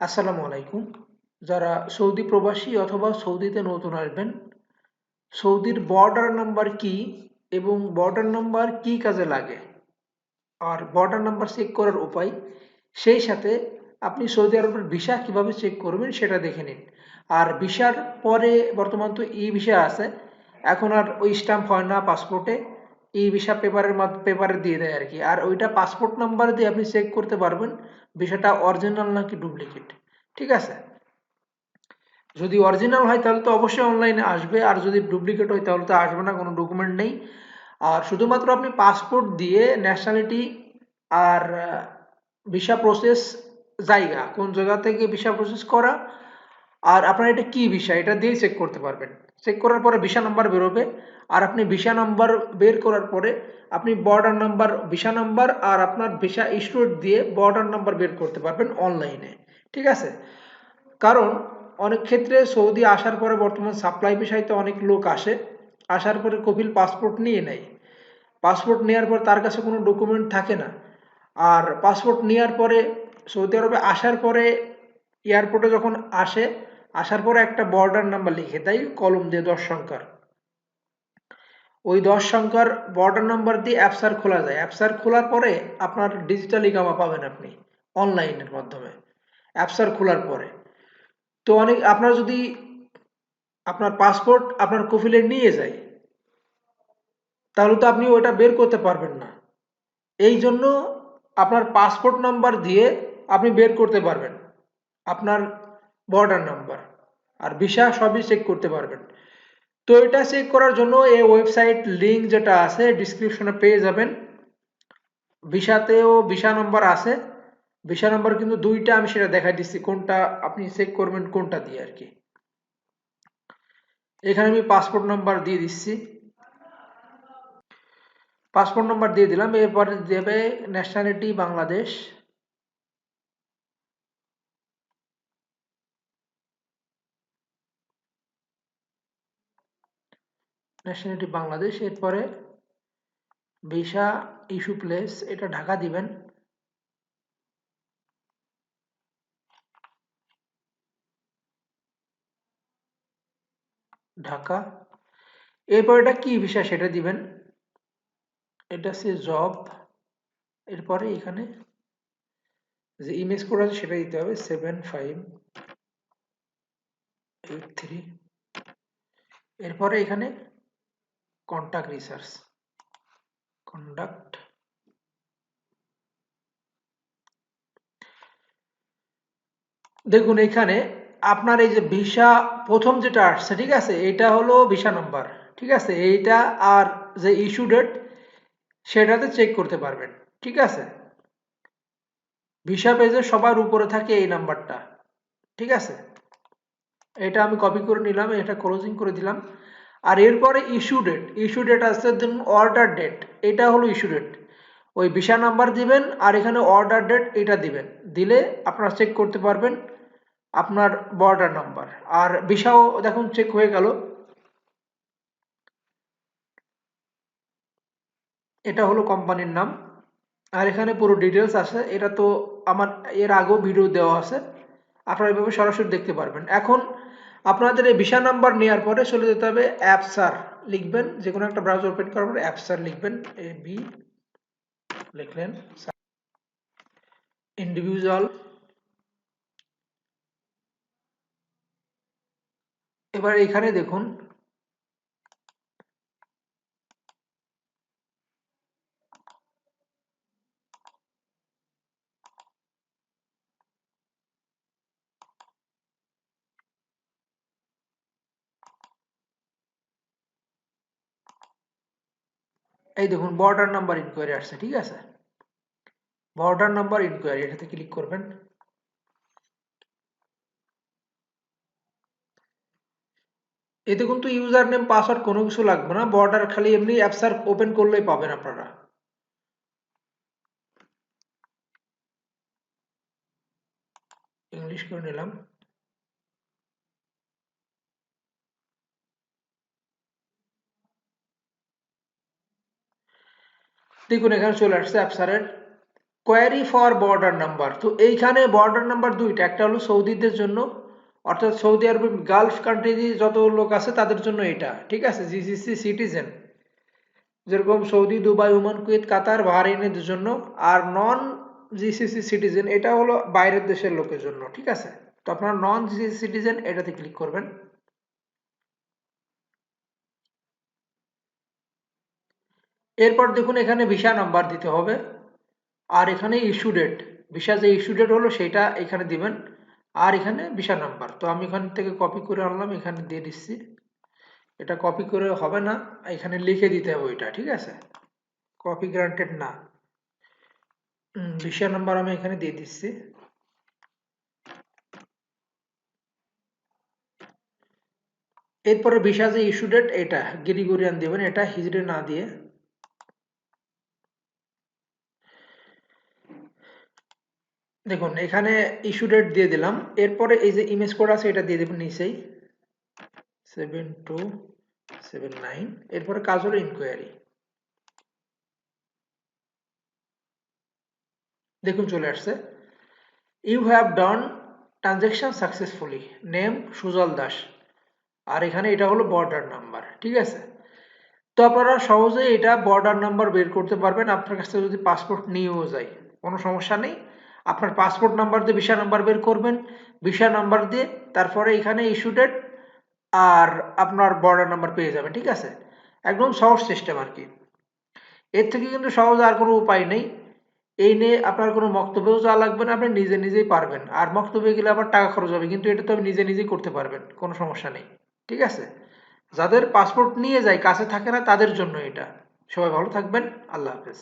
আসসালামু আলাইকুম। যারা সৌদি প্রবাসী অথবা সৌদিতে নতুন আসবেন, সৌদির বর্ডার নাম্বার কি এবং বর্ডার নাম্বার কি কাজে লাগে? আর বর্ডার নাম্বার চেক করার উপায়? সেই সাথে আপনি সৌদি আরবের ভিসা কীভাবে চেক করবেন সেটা দেখে নিন। আর ভিসার পরে বর্তমান তো ই ভিসা আছে, এখন আর ওই স্ট্যাম্প হয় না পাসপোর্টে ই ভিসা পেপারের পেপারে দিয়ে দেয় আর কি আর ওইটা পাসপোর্ট নাম্বার দিয়ে আপনি চেক করতে পারবেন ভিসাটা অরিজিনাল নাকি ডুপ্লিকেট ঠিক আছে? যদি অরিজিনাল হয় তাহলে তো অবশ্যই অনলাইনে আসবে, আর যদি ডুপ্লিকেট হয় তাহলে তো আসবে না, কোনো ডকুমেন্ট নেই। আর শুধুমাত্র আপনি পাসপোর্ট দিয়ে ন্যাশনালিটি আর ভিসা প্রসেস জায়গা, কোন জায়গা থেকে ভিসা প্রসেস করা আর আপনার এটা কি ভিসা এটা দিয়ে চেক করতে পারবেন। চেক করার পরে ভিসা নাম্বার বেরোবে। আর আপনি ভিসা নাম্বার বের করার পরে আপনি বর্ডার নাম্বার ভিসা নাম্বার আর আপনার ভিসা ইস্যুড দিয়ে বর্ডার নাম্বার বের করতে পারবেন অনলাইনে ঠিক আছে? কারণ অনেক ক্ষেত্রে সৌদি আসার পরে বর্তমান সাপ্লাই বিষয়তে অনেক লোক আসে। আসার পরে কপিল পাসপোর্ট নিয়ে নেয়। পাসপোর্ট নেওয়ার পর তার কাছে কোনো ডকুমেন্ট থাকে না। আর পাসপোর্ট নেওয়ার পরে সৌদি আরবে আসার পরে এয়ারপোর্টে যখন আসে, আসার পরে একটা বর্ডার নাম্বার লিখে দেয় কলম দিয়ে দশ সংখ্যার। ওই দশ সংখ্যার বর্ডার নাম্বার দিয়ে অ্যাপসার খোলা যায়। অ্যাপসার খোলার পরে আপনার ডিজিটাল ইকামা পাবেন আপনি অনলাইনের মাধ্যমে। অ্যাপসার খোলার পরে। তো অনেক, আপনার যদি আপনার পাসপোর্ট আপনার কফিলে নিয়ে যায়, তাহলে তো আপনি ওটা বের করতে পারবেন না। এই জন্য আপনার পাসপোর্ট নাম্বার দিয়ে আপনি বের করতে পারবেন। আপনার বর্ডার নাম্বার আর ভিসা সবই চেক করতে পারবেন। তো এটা চেক করার জন্য এই ওয়েবসাইট লিঙ্ক যেটা আছে ডিসক্রিপশনে পেয়ে যাবেন। ভিসাতেও ভিসা নাম্বার আছে। ভিসা নাম্বার কিন্তু দুইটা আমি সেটা দেখাই দিচ্ছি, কোনটা আপনি চেক করবেন, কোনটা দিয়ে আর কি। এখানে আমি পাসপোর্ট নাম্বার দিয়ে দিচ্ছি। পাসপোর্ট নাম্বার দিয়ে দিলাম, এরপরে দেবে ন্যাশনালিটি বাংলাদেশ। ন্যাশনালিটি বাংলাদেশ এরপরে ভিসা ইস্যু প্লেস এটা ঢাকা দিবেন। ঢাকা। এরপর এটা কি ভিসা সেটা দিবেন। এটা সে জব এরপরে এখানে যে ইমেজ কোড আছে, সেটা দিতে হবে সেভেন ফাইভ এইট থ্রি এরপরে এখানে কন্ট্যাক্ট রিসার্চ কন্ডাক্ট দেখুন, এখানে আপনার এই যে ভিসা, প্রথম যেটা আসছে, ঠিক আছে, এটা হলো ভিসা নাম্বার ঠিক আছে, এইটা আর যে ইস্যু ডেট সেটাতে চেক করতে পারবেন, ঠিক আছে? ভিসা পেজে সবার উপরে থাকে এই নাম্বারটা ঠিক আছে? এটা আমি কপি করে নিলাম, এটা ক্লোজিং করে দিলাম। আর এরপরে ইস্যু ডেট ইস্যু ডেট আসছে ধরুন অর্ডার ডেট এটা হলো ইস্যু ডেট ওই ভিসা নাম্বার দিবেন আর এখানে অর্ডার ডেট এটা দিবেন। দিলে আপনারা চেক করতে পারবেন আপনার বর্ডার নাম্বার আর ভিসাও দেখুন চেক হয়ে গেল। এটা হলো কোম্পানির নাম। আর এখানে পুরো ডিটেলস আছে। এটা তো আমার, এর আগেও ভিডিও দেওয়া আছে। আপনারা এভাবে সরাসরি দেখতে পারবেন। এখন আপনাদের এই ভিসা নাম্বার নেওয়ার পরে চলে যেতে হবে অ্যাপসার লিখবেন, যে কোনো একটা ব্রাউজার ওপেন করার পরে অ্যাপসার লিখবেন। এ বি লিখলেন ইন্ডিভিজুয়াল এবার এখানে দেখুন এই দেখুন বর্ডার নাম্বার ইনকোয়ারি আসছে, ঠিক আছে? বর্ডার নাম্বার ইনকোয়ারি এটাতে ক্লিক করবেন। এতে কিন্তু ইউজার নেম পাসওয়ার্ড কোনো কিছু লাগবে না বর্ডার খালি এমনি অ্যাপসার ওপেন করলেই পাবেন আপনারা। ইংলিশ করে নিলাম। দেখুন, এখানে চলে আসছে অ্যাপসারের কোয়ারি ফর বর্ডার নাম্বার তো এইখানে বর্ডার নাম্বার দুইটা, একটা হলো সৌদিদের জন্য, অর্থাৎ সৌদি আরব গালফ কান্ট্রি যত লোক আছে তাদের জন্য এটা, ঠিক আছে? জিসিসি সিটিজেন যেরকম Saudi, Dubai, Oman, Kuwait, Qatar বাহারিনের জন্য, আর নন জিসিসি সিটিজেন এটা হলো বাইরের দেশের লোকের জন্য, ঠিক আছে? তো আপনারা নন জিসিসি সিটিজেন এটাতে ক্লিক করবেন। এরপর দেখুন এখানে ভিসা নাম্বার দিতে হবে। আর এখানে ইস্যু ডেট ভিসা যে ইস্যু ডেট হলো সেটা এখানে দিবেন। আর এখানে ভিসা নাম্বার, তো আমি এখান থেকে কপি করে আনলাম, এখানে দিয়ে দিচ্ছি। এটা কপি করে হবে না, এখানে লিখে দিতে হবে ওইটা, ঠিক আছে? কপি গ্রান্টেড না। ভিসা নাম্বার আমি এখানে দিয়ে দিচ্ছি। এরপরে ভিসা যে ইস্যু ডেট এটা গিরিগরিয়ান দেবেন, এটা হিজড়ে না দিয়ে দেখুন, এখানে ইস্যু ডেট দিয়ে দিলাম। এরপরে এই যে ইমেজ কোড আছে, এটা দিয়ে দেবেন নিচেই। সেভেন টু সেভেন নাইন এরপরে কাজ হলো ইনকোয়ারি দেখুন, চলে আসছে। You have done transaction successfully name Sujal Das. আর এখানে এটা হলো বর্ডার নাম্বার ঠিক আছে? তো আপনারা সহজে এটা বর্ডার নাম্বার বের করতে পারবেন। আপনার কাছে যদি পাসপোর্ট নিয়েও যায় কোনো সমস্যা নেই। আপনার পাসপোর্ট নাম্বার দিয়ে ভিসা নাম্বার বের করবেন ভিসা নাম্বার দিয়ে তারপরে এখানে ইস্যু ডেট আর আপনার বর্ডার নাম্বার পেয়ে যাবেন, ঠিক আছে? একদম সহজ সিস্টেম আর কি। এর থেকে কিন্তু সহজ আর কোনো উপায় নেই। এই নিয়ে আপনার কোনো বক্তব্যও যাওয়া লাগবে না, আপনি নিজে নিজেই পারবেন। আর বক্তব্যে গেলে আবার টাকা খরচ হবে, কিন্তু এটা তো আপনি নিজে নিজেই করতে পারবেন, কোনো সমস্যা নেই, ঠিক আছে? যাদের পাসপোর্ট নিয়ে যায়, কাছে থাকে না, তাদের জন্য এটা। সবাই ভালো থাকবেন, আল্লাহ হাফেজ।